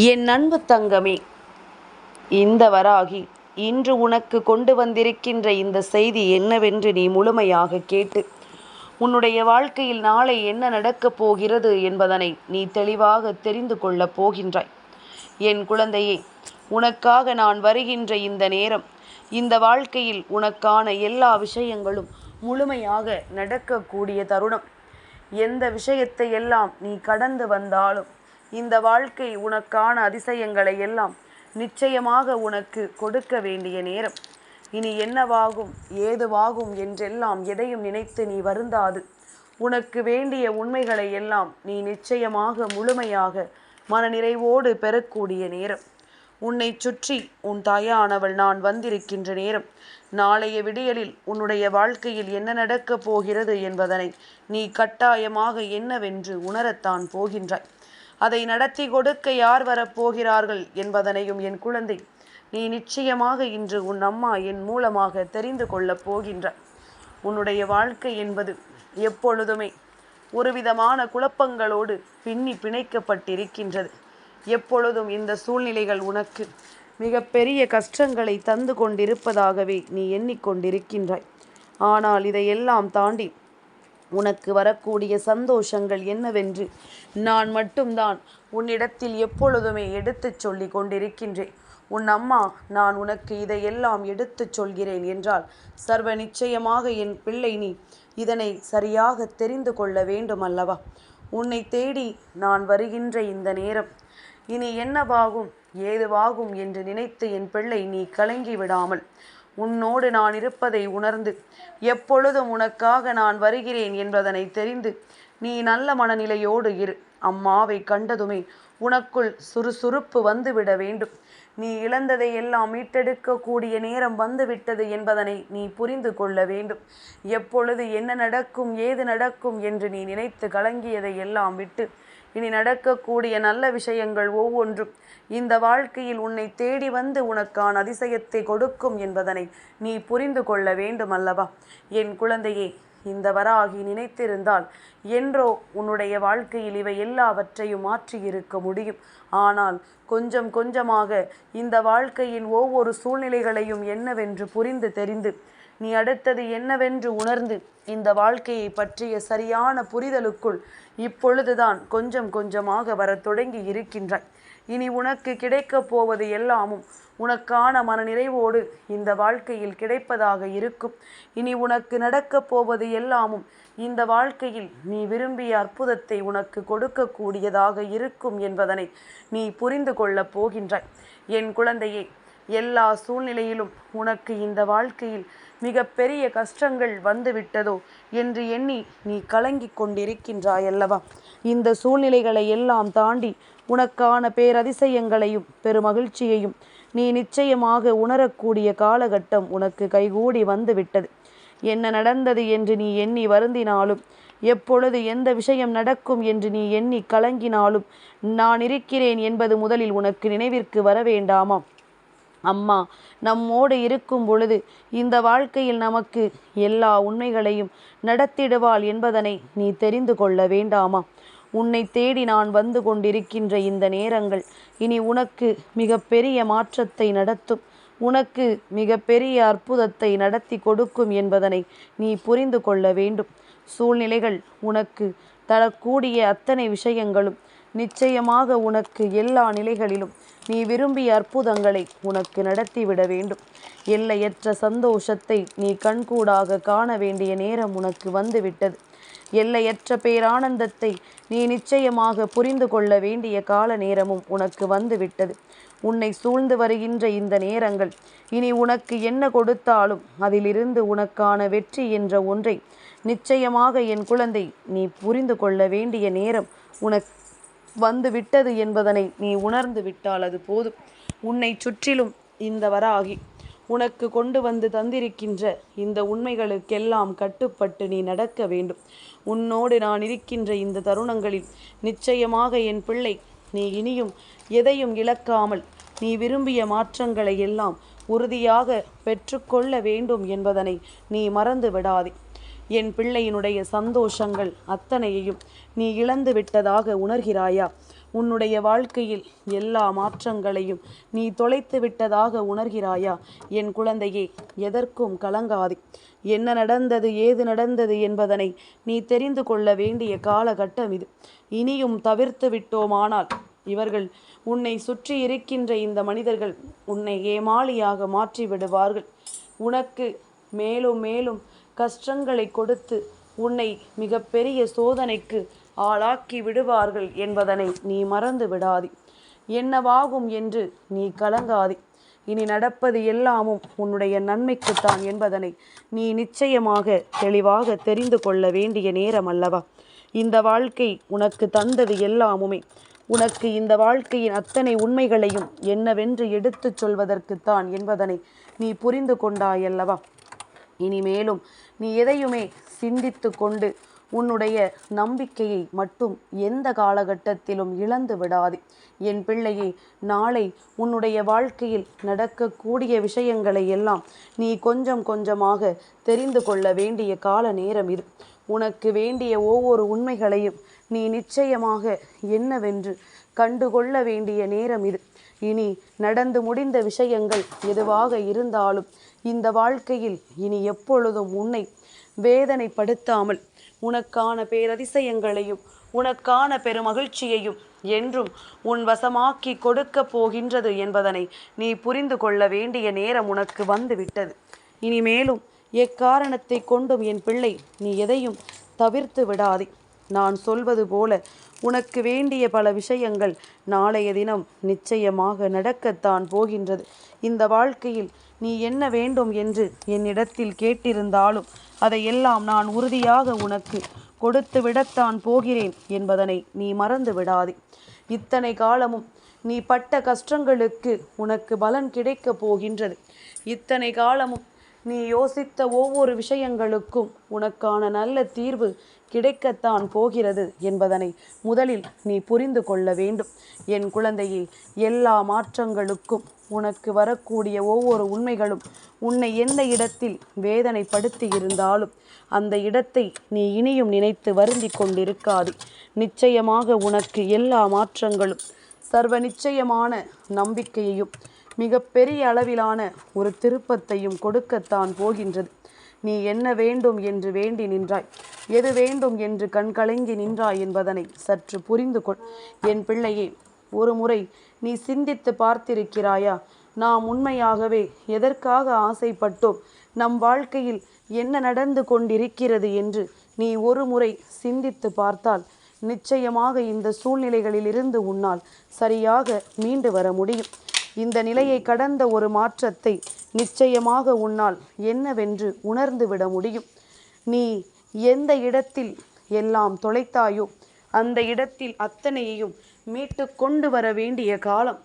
என் அன்பு தங்கமே இந்த வராகி இன்று உனக்கு கொண்டு வந்திருக்கின்ற இந்த செய்தி என்னவென்று நீ முழுமையாக கேட்டு உன்னுடைய வாழ்க்கையில் நாளை என்ன நடக்கப் போகிறது என்பதனை நீ தெளிவாக தெரிந்து கொள்ளப் போகின்றாய். என் குழந்தையே உனக்காக நான் வருகின்ற இந்த நேரம் இந்த வாழ்க்கையில் உனக்கான எல்லா விஷயங்களும் முழுமையாக நடக்கக்கூடிய தருணம். எந்த விஷயத்தை எல்லாம் நீ கடந்து வந்தாலும் இந்த வாழ்க்கை உனக்கான அதிசயங்களை எல்லாம் நிச்சயமாக உனக்கு கொடுக்க வேண்டிய நேரம். இனி என்னவாகும் ஏதுவாகும் என்றெல்லாம் எதையும் நினைத்து நீ வருந்தாது. உனக்கு வேண்டிய உண்மைகளை எல்லாம் நீ நிச்சயமாக முழுமையாக மனநிறைவோடு பெறக்கூடிய நேரம். உன்னை சுற்றி உன் தாயானவள் நான் வந்திருக்கின்ற நேரம். நாளைய விடியலில் உன்னுடைய வாழ்க்கையில் என்ன நடக்கப் போகிறது என்பதனை நீ கட்டாயமாக என்னவென்று உணரத்தான் போகின்றாய். அதை நடத்தி கொடுக்க யார் வரப்போகிறார்கள் என்பதனையும் என் குழந்தை நீ நிச்சயமாக இன்று உன் அம்மா என் மூலமாக தெரிந்து கொள்ளப் போகின்ற. உன்னுடைய வாழ்க்கை என்பது எப்பொழுதுமே ஒருவிதமான குழப்பங்களோடு பின்னி பிணைக்கப்பட்டிருக்கின்றது. எப்பொழுதும் இந்த சூழ்நிலைகள் உனக்கு மிகப்பெரிய கஷ்டங்களை தந்து கொண்டிருப்பதாகவே நீ எண்ணிக்கொண்டிருக்கின்றாய் ஆனால் இதையெல்லாம் தாண்டி உனக்கு வரக்கூடிய சந்தோஷங்கள் என்னவென்று நான் மட்டும்தான் உன்னிடத்தில் எப்பொழுதுமே எடுத்துச் சொல்லி கொண்டிருக்கின்றேன். உன் அம்மா நான் உனக்கு இதையெல்லாம் எடுத்துச் சொல்கிறேன் என்றால் சர்வ நிச்சயமாக என் பிள்ளை நீ இதனை சரியாக தெரிந்து கொள்ள வேண்டும் அல்லவா உன்னை தேடி நான் வருகின்ற இந்த நேரம் இனி என்னவாகும் ஏதுவாகும் என்று நினைத்து என் பிள்ளை நீ கலங்கி விடாமல் உன்னோடு நான் இருப்பதை உணர்ந்து எப்பொழுதும் உனக்காக நான் வருகிறேன் என்பதனை தெரிந்து நீ நல்ல மனநிலையோடு இரு. அம்மாவை கண்டதுமே உனக்குள் சுறுசுறுப்பு வந்துவிட வேண்டும். நீ இழந்ததை எல்லாம் மீட்டெடுக்கக்கூடிய நேரம் வந்துவிட்டது என்பதனை நீ புரிந்து கொள்ள வேண்டும். எப்பொழுது என்ன நடக்கும் ஏது நடக்கும் என்று நீ நினைத்து கலங்கியதை எல்லாம் விட்டு இனி நடக்கக்கூடிய நல்ல விஷயங்கள் ஒவ்வொன்றும். இந்த வாழ்க்கையில் உன்னை தேடி வந்து உனக்கான அதிசயத்தை கொடுக்கும் என்பதனை நீ புரிந்து கொள்ள வேண்டும் அல்லவா என் குழந்தையே இந்த வராகி நினைத்திருந்தால் என்றோ உன்னுடைய வாழ்க்கையில் இவை எல்லாவற்றையும் மாற்றி இருக்க முடியும். ஆனால் கொஞ்சம் கொஞ்சமாக இந்த வாழ்க்கையின் ஒவ்வொரு சூழ்நிலைகளையும் என்னவென்று புரிந்து தெரிந்து நீ அடுத்தது என்னவென்று உணர்ந்து இந்த வாழ்க்கையை பற்றிய சரியான புரிதலுக்குள் இப்பொழுதுதான் கொஞ்சம் கொஞ்சமாக வரத் தொடங்கி இருக்கின்றாய். இனி உனக்கு கிடைக்கப் போவது எல்லாமும் உனக்கான மனநிறைவோடு இந்த வாழ்க்கையில் கிடைப்பதாக இருக்கும். இனி உனக்கு நடக்கப் போவது எல்லாமும் இந்த வாழ்க்கையில் நீ விரும்பிய அற்புதத்தை உனக்கு கொடுக்கக்கூடியதாக இருக்கும் என்பதனை நீ புரிந்து கொள்ளப் போகின்றாய். என் குழந்தையே எல்லா சூழ்நிலையிலும் உனக்கு இந்த வாழ்க்கையில் மிக பெரிய கஷ்டங்கள் வந்துவிட்டதோ என்று எண்ணி நீ கலங்கி கொண்டிருக்கின்றாயல்லவா? இந்த சூழ்நிலைகளை எல்லாம் தாண்டி உனக்கான பேரதிசயங்களையும் பெருமகிழ்ச்சியையும் நீ நிச்சயமாக உணரக்கூடிய காலகட்டம் உனக்கு கைகூடி வந்துவிட்டது. என்ன நடந்தது என்று நீ எண்ணி வருந்தினாலும் எப்பொழுது எந்த விஷயம் நடக்கும் என்று நீ எண்ணி கலங்கினாலும் நான் இருக்கிறேன் என்பது முதலில் உனக்கு நினைவிற்கு வர வேண்டாமா அம்மா நம்மோடு இருக்கும் பொழுது இந்த வாழ்க்கையில் நமக்கு எல்லா உண்மைகளையும் நடத்திடுவாள் என்பதனை நீ தெரிந்து கொள்ள வேண்டாமா? உன்னை தேடி நான் வந்து கொண்டிருக்கின்ற இந்த நேரங்கள் இனி உனக்கு மிகப்பெரிய மாற்றத்தை நடத்தும். உனக்கு மிகப்பெரிய அற்புதத்தை நடத்தி கொடுக்கும் என்பதனை நீ புரிந்து கொள்ள வேண்டும். சூழ்நிலைகள் உனக்கு தரக்கூடிய அத்தனை விஷயங்களும் நிச்சயமாக உனக்கு எல்லா நிலைகளிலும் நீ விரும்பிய அற்புதங்களை உனக்கு நடத்திவிட வேண்டும். எல்லையற்ற சந்தோஷத்தை நீ கண்கூடாக காண வேண்டிய நேரம் உனக்கு வந்துவிட்டது. எல்லையற்ற பேரானந்தத்தை நீ நிச்சயமாக புரிந்து கொள்ள வேண்டிய கால நேரமும் உனக்கு வந்துவிட்டது. உன்னை சூழ்ந்து வருகின்ற இந்த நேரங்கள் இனி உனக்கு என்ன கொடுத்தாலும் அதிலிருந்து உனக்கான வெற்றி என்ற ஒன்றை நிச்சயமாக என் குழந்தை நீ புரிந்து கொள்ள வேண்டிய நேரம் உனக்கு வந்து விட்டது என்பதனை நீ உணர்ந்து விட்டால் அது போதும். உன்னை சுற்றிலும் இந்த வராகி உனக்கு கொண்டு வந்து தந்திருக்கின்ற இந்த உண்மைகளுக்கெல்லாம் கட்டுப்பட்டு நீ நடக்க வேண்டும். உன்னோடு நான் இருக்கின்ற இந்த தருணங்களில் நிச்சயமாக என் பிள்ளை நீ இனியும் எதையும் இழக்காமல் நீ விரும்பிய மாற்றங்களை எல்லாம் உறுதியாக பெற்றுக்கொள்ள வேண்டும் என்பதனை நீ மறந்து விடாதே. என் பிள்ளையினுடைய சந்தோஷங்கள் அத்தனையையும் நீ இழந்து விட்டதாக உணர்கிறாயா? உன்னுடைய வாழ்க்கையில் எல்லா மாற்றங்களையும் நீ தொலைத்து விட்டதாக உணர்கிறாயா? என் குழந்தையே எதற்கும் கலங்காதே. என்ன நடந்தது ஏது நடந்தது என்பதனை நீ தெரிந்து கொள்ள வேண்டிய காலகட்டம் இது. இனியும் தவிர்த்து விட்டோமானால் இவர்கள் உன்னை சுற்றி இருக்கின்ற இந்த மனிதர்கள் உன்னை ஏமாளியாக மாற்றி விடுவார்கள் உனக்கு மேலும் மேலும் கஷ்டங்களை கொடுத்து உன்னை மிகப்பெரிய சோதனைக்கு ஆளாக்கி விடுவார்கள் என்பதனை நீ மறந்து விடாதி. என்னவாகும் என்று நீ கலங்காதி. இனி நடப்பது எல்லாமும் உன்னுடைய நன்மைக்குத்தான் என்பதனை நீ நிச்சயமாக தெளிவாக தெரிந்து கொள்ள வேண்டிய நேரம் அல்லவா? இந்த வாழ்க்கை உனக்கு தந்தது எல்லாமுமே. உனக்கு இந்த வாழ்க்கையின் அத்தனை உண்மைகளையும் என்னவென்று எடுத்துச் சொல்வதற்குத்தான் என்பதனை நீ புரிந்து கொண்டாயல்லவா? இனிமேலும் நீ எதையுமே சிந்தித்து கொண்டு உன்னுடைய நம்பிக்கையை மட்டும் எந்த காலகட்டத்திலும் இழந்து விடாது. என் பிள்ளையை நாளை உன்னுடைய வாழ்க்கையில் நடக்கக்கூடிய விஷயங்களை எல்லாம் நீ கொஞ்சம் கொஞ்சமாக தெரிந்து கொள்ள வேண்டிய கால நேரம் இது. உனக்கு வேண்டிய ஒவ்வொரு உண்மைகளையும் நீ நிச்சயமாக என்னவென்று கண்டுகொள்ள வேண்டிய நேரம் இது. இனி நடந்து முடிந்த விஷயங்கள் எதுவாக இருந்தாலும் இந்த வாழ்க்கையில் இனி எப்பொழுதும் உன்னை வேதனைப்படுத்தாமல் உனக்கான பேரதிசயங்களையும் உனக்கான பெருமகிழ்ச்சியையும் என்றும் உன் வசமாக்கி கொடுக்க போகின்றது என்பதனை நீ புரிந்து கொள்ள வேண்டிய நேரம் உனக்கு வந்துவிட்டது. இனிமேலும் எக்காரணத்தை கொண்டும் என் பிள்ளை நீ எதையும் தவிர்த்து விடாதே. நான் சொல்வது போல உனக்கு வேண்டிய பல விஷயங்கள் நாளைய தினம் நிச்சயமாக நடக்கத்தான் போகின்றது. இந்த வாழ்க்கையில் நீ என்ன வேண்டும் என்று என்னிடத்தில் கேட்டிருந்தாலும் அதையெல்லாம் நான் உறுதியாக உனக்கு கொடுத்து விடத்தான் போகிறேன் என்பதனை நீ மறந்து விடாதே. இத்தனை காலமும் நீ பட்ட கஷ்டங்களுக்கு உனக்கு பலன் கிடைக்கப் போகின்றது. இத்தனை காலமும் நீ யோசித்த ஒவ்வொரு விஷயங்களுக்கும் உனக்கான நல்ல தீர்வு கிடைக்கத்தான் போகிறது என்பதனை முதலில் நீ புரிந்து கொள்ள வேண்டும். என் குழந்தையே எல்லா மாற்றங்களுக்கும் உனக்கு வரக்கூடிய ஒவ்வொரு உண்மைகளும் உன்னை எந்த இடத்தில் வேதனைப்படுத்தி இருந்தாலும் அந்த இடத்தை நீ இனியும் நினைத்து வருந்தி கொண்டிருக்காது. நிச்சயமாக உனக்கு எல்லா மாற்றங்களும் சர்வ நிச்சயமான நம்பிக்கையையும் மிகப்பெரிய அளவிலான ஒரு திருப்பத்தையும் கொடுக்கத்தான் போகின்றது. நீ என்ன வேண்டும் என்று வேண்டி நின்றாய். எது வேண்டும் என்று கண்கலங்கி நின்றாய் என்பதனை சற்று புரிந்து கொள் என் பிள்ளையே ஒரு முறை நீ சிந்தித்து பார்த்திருக்கிறாயா? நாம் உண்மையாகவே எதற்காக ஆசைப்பட்டோம்? நம் வாழ்க்கையில் என்ன நடந்து கொண்டிருக்கிறது என்று நீ ஒரு முறை சிந்தித்து பார்த்தால் நிச்சயமாக இந்த சூழ்நிலைகளிலிருந்து உன்னால் சரியாக மீண்டு வர முடியும். இந்த நிலையை கடந்த ஒரு மாற்றத்தை நிச்சயமாக உன்னால் என்னவென்று உணர்ந்து விட முடியும். நீ எந்த இடத்தில் எல்லாம் தொலைத்தாயோ அந்த இடத்தில் அத்தனையையும் மீட்டு கொண்டு வர வேண்டிய காலம்.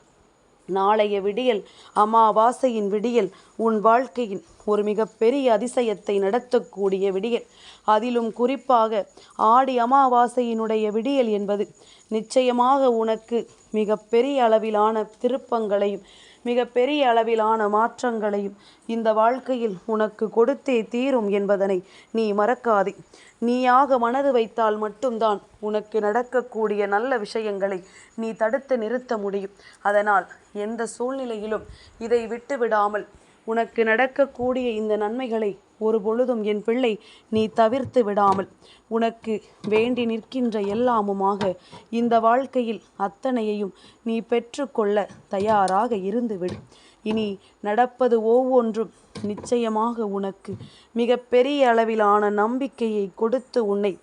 நாளைய விடியல் அமாவாசையின் விடியல் உன் வாழ்க்கையின் ஒரு மிகப்பெரிய அதிசயத்தை நடத்தக்கூடிய விடியல். அதிலும் குறிப்பாக ஆடி அமாவாசையினுடைய விடியல் என்பது நிச்சயமாக உனக்கு மிகப்பெரிய அளவிலான திருப்பங்களையும் மிக பெரிய அளவிலான மாற்றங்களையும் இந்த வாழ்க்கையில் உனக்கு கொடுத்தே தீரும் என்பதனை நீ மறக்காதே. நீயாக மனது வைத்தால் மட்டும்தான் உனக்கு நடக்கக்கூடிய நல்ல விஷயங்களை நீ தடுத்து நிறுத்த முடியும். அதனால் எந்த சூழ்நிலையிலும் இதை விட்டு விடாமல் உனக்கு நடக்கக்கூடிய இந்த நன்மைகளை ஒரு பொழுதும் என் பிள்ளை நீ தவிர்த்து விடாமல். உனக்கு வேண்டி நிற்கின்ற எல்லாமுமாக இந்த வாழ்க்கையில் அத்தனையையும் நீ பெற்றுக்கொள்ள தயாராக இருந்துவிடு. இனி நடப்பது ஒவ்வொன்றும் நிச்சயமாக உனக்கு மிக பெரிய அளவிலான நம்பிக்கையை கொடுத்து உன்னை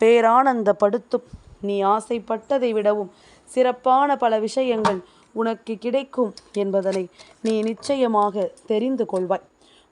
பேரானந்தப்படுத்தும். நீ ஆசைப்பட்டதை விடவும் சிறப்பான பல விஷயங்கள் உனக்கு கிடைக்கும் என்பதனை நீ நிச்சயமாக தெரிந்து கொள்வாய்.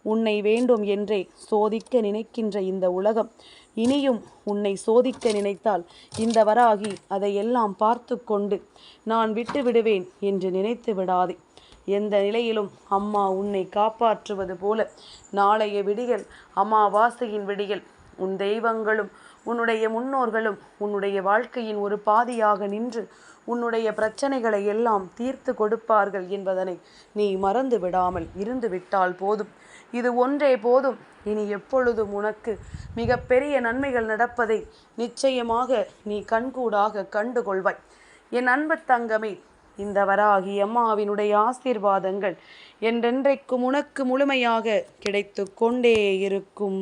உன்னை வேண்டும் என்றே சோதிக்க நினைக்கின்ற இந்த உலகம் இனியும் உன்னை சோதிக்க நினைத்தால் இந்த வராகி அதையெல்லாம் பார்த்து கொண்டு நான் விட்டு விடுவேன் என்று நினைத்து விடாதே. எந்த நிலையிலும் அம்மா உன்னை காப்பாற்றுவது போல நாளைய விடிகள் அமாவாசையின் விடிகள் உன் தெய்வங்களும் உன்னுடைய முன்னோர்களும் உன்னுடைய வாழ்க்கையின் ஒரு பாதியாக நின்று உன்னுடைய பிரச்சனைகளை எல்லாம் தீர்த்து கொடுப்பார்கள் என்பதனை நீ மறந்து விடாமல் இருந்து விட்டால் போதும். இது ஒன்றே போதும். இனி எப்பொழுதும் உனக்கு மிகப்பெரிய நன்மைகள் நடப்பதை நிச்சயமாக நீ கண்கூடாக கண்டுகொள்வாய் என் அன்பு தங்கமே இந்த வராகி அம்மாவினுடைய ஆசீர்வாதங்கள் என்றென்றைக்கும் உனக்கு முழுமையாக கிடைத்து கொண்டே இருக்கும்.